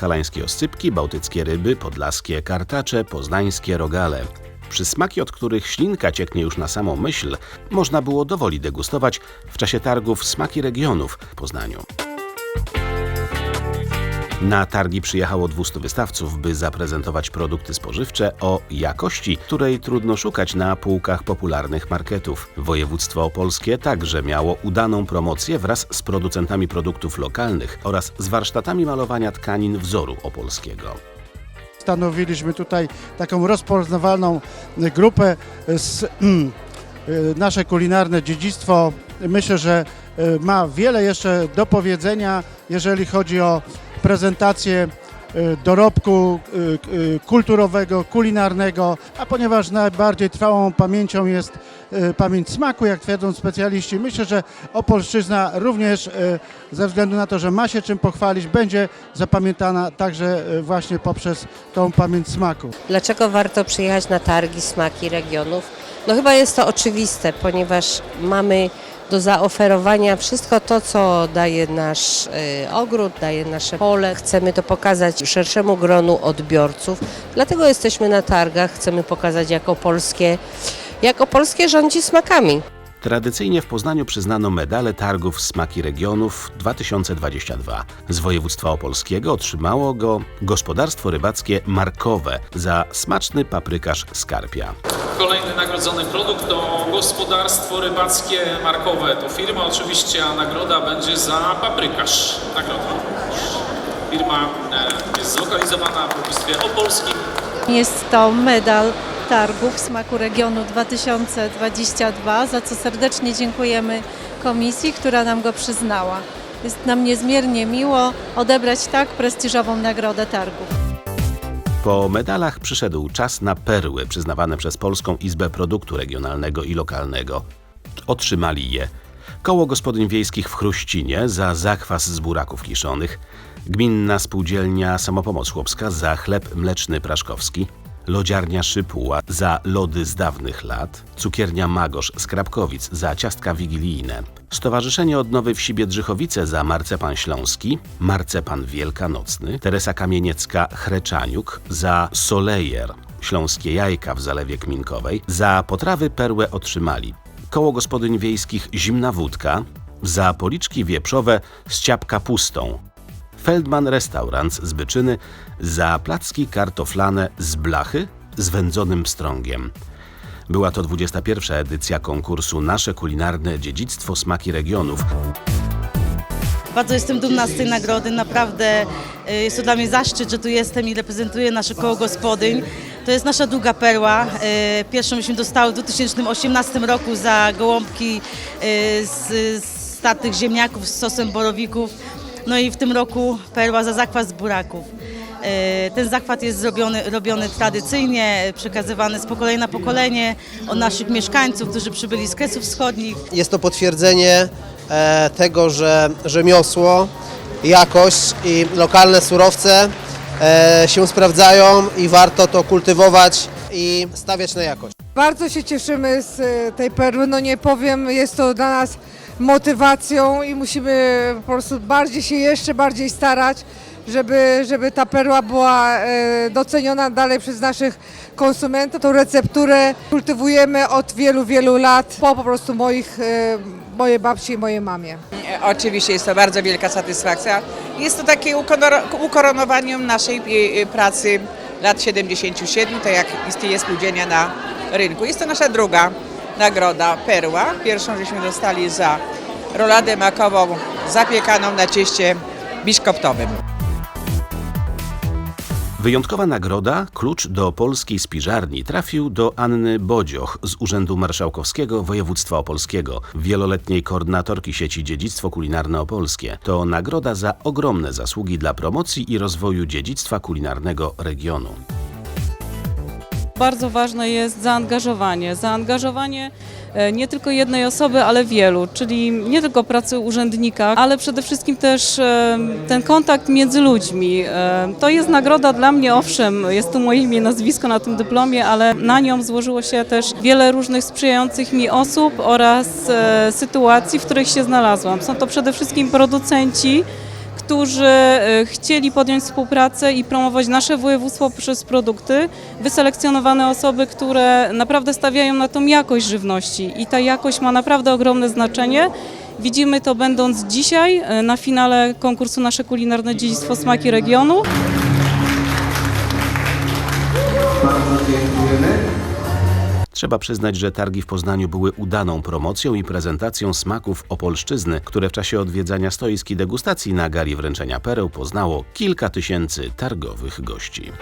podhalańskie oscypki, bałtyckie ryby, podlaskie kartacze, poznańskie rogale. Przysmaki, od których ślinka cieknie już na samą myśl, można było dowoli degustować w czasie targów Smaki Regionów w Poznaniu. Na targi przyjechało 200 wystawców, by zaprezentować produkty spożywcze o jakości, której trudno szukać na półkach popularnych marketów. Województwo opolskie także miało udaną promocję wraz z producentami produktów lokalnych oraz z warsztatami malowania tkanin wzoru opolskiego. Stanowiliśmy tutaj taką rozpoznawalną grupę z nasze kulinarne dziedzictwo. Myślę, że ma wiele jeszcze do jeżeli chodzi o prezentację y, dorobku y, y, kulturowego, kulinarnego, a ponieważ najbardziej trwałą pamięcią jest pamięć smaku, jak twierdzą specjaliści, myślę, że Opolszczyzna również ze względu na to, że ma się czym pochwalić, będzie zapamiętana także właśnie poprzez tą pamięć smaku. Dlaczego warto przyjechać na targi Smaki Regionów? No chyba jest to oczywiste, ponieważ mamy do zaoferowania wszystko to, co daje nasz y, ogród, daje nasze pole. Chcemy to pokazać szerszemu gronu odbiorców, dlatego jesteśmy na targach, chcemy pokazać jako polskie, jako polskie rządzi smakami. Tradycyjnie w Poznaniu przyznano medale targów Smaki Regionów 2022. Z województwa opolskiego otrzymało go gospodarstwo rybackie Markowe za smaczny paprykarz skarpia. Kolejny nagrodzony produkt to gospodarstwo rybackie markowe. To firma oczywiście, a nagroda będzie za paprykarz. Nagroda. Firma e, jest zlokalizowana w województwie opolskim. Jest to medal targów Smaku Regionu 2022, za co serdecznie dziękujemy komisji, która nam go przyznała. Jest nam niezmiernie miło odebrać tak prestiżową nagrodę targów. Po medalach przyszedł czas na perły przyznawane przez Polską Izbę Produktu Regionalnego i Lokalnego. Otrzymali je Koło Gospodyń Wiejskich w Chruścinie za zakwas z buraków kiszonych, Gminna Spółdzielnia Samopomoc Chłopska za chleb mleczny praszkowski, Lodziarnia Szypuła za lody z dawnych lat, Cukiernia Magosz z Krapkowic za ciastka wigilijne, Stowarzyszenie Odnowy Wsi Biedrzychowice za marcepan śląski, marcepan wielkanocny, Teresa Kamieniecka Chreczaniuk za solejer, śląskie jajka w Zalewie Kminkowej, za potrawy perłę otrzymali. Koło Gospodyń Wiejskich Zimna Wódka, za policzki wieprzowe z ciapka pustą, Feldman Restaurant z Byczyny za placki kartoflane z blachy z wędzonym pstrągiem. Była to 21. edycja konkursu Nasze kulinarne dziedzictwo smaki regionów. Bardzo jestem dumna z tej nagrody. Naprawdę y, jest to dla mnie zaszczyt, że tu jestem i reprezentuję nasze koło gospodyń. To jest nasza długa perła. Y, Pierwszą myśmy dostały w 2018 roku za gołąbki y, z, z startych ziemniaków z sosem borowików. No i w tym roku perła za zakwas z buraków. Y, Ten zakład jest zrobiony, robiony tradycyjnie, przekazywany z pokolenia na pokolenie od naszych mieszkańców, którzy przybyli z Kresów Wschodnich. Jest to potwierdzenie e, tego, że rzemiosło, jakość i lokalne surowce e, się sprawdzają i warto to kultywować i stawiać na jakość. Bardzo się cieszymy z e, tej perły, no nie powiem, jest to dla nas motywacją i musimy po prostu bardziej się jeszcze bardziej starać, żeby, żeby ta perła była e, doceniona dalej przez naszych konsumentów. Tą recepturę kultywujemy od wielu, wielu lat po po prostu moich, e, mojej babci i mojej mamie. Oczywiście jest to bardzo wielka satysfakcja. Jest to takie ukoronowanie naszej e, pracy lat 77, tak jak istnieje spółdzielnia na rynku. Jest to nasza druga nagroda Perła. Pierwszą żeśmy dostali za roladę makową zapiekaną na cieście biszkoptowym. Wyjątkowa nagroda, klucz do polskiej spiżarni, trafił do Anny Bodzioch z Urzędu Marszałkowskiego Województwa Opolskiego, wieloletniej koordynatorki sieci Dziedzictwo Kulinarne Opolskie. To nagroda za ogromne zasługi dla promocji i rozwoju dziedzictwa kulinarnego regionu. Bardzo ważne jest zaangażowanie. Zaangażowanie e, nie tylko jednej osoby, ale wielu, czyli nie tylko pracy urzędnika, ale przede wszystkim też e, ten kontakt między ludźmi. E, To jest nagroda dla mnie, owszem, jest tu moje imię, nazwisko na tym dyplomie, ale na nią złożyło się też wiele różnych sprzyjających mi osób oraz sytuacji, w których się znalazłam. Są to przede wszystkim producenci, którzy e, chcieli podjąć współpracę i promować nasze województwo przez produkty, wyselekcjonowane osoby, które naprawdę stawiają na tą jakość żywności i ta jakość ma naprawdę ogromne znaczenie. Widzimy to będąc dzisiaj e, na finale konkursu Nasze Kulinarne Dziedzictwo Smaki Regionu. Trzeba przyznać, że targi w Poznaniu były udaną promocją i prezentacją smaków Opolszczyzny, które w czasie odwiedzania stoisk i degustacji na gali wręczenia pereł poznało kilka tysięcy targowych gości.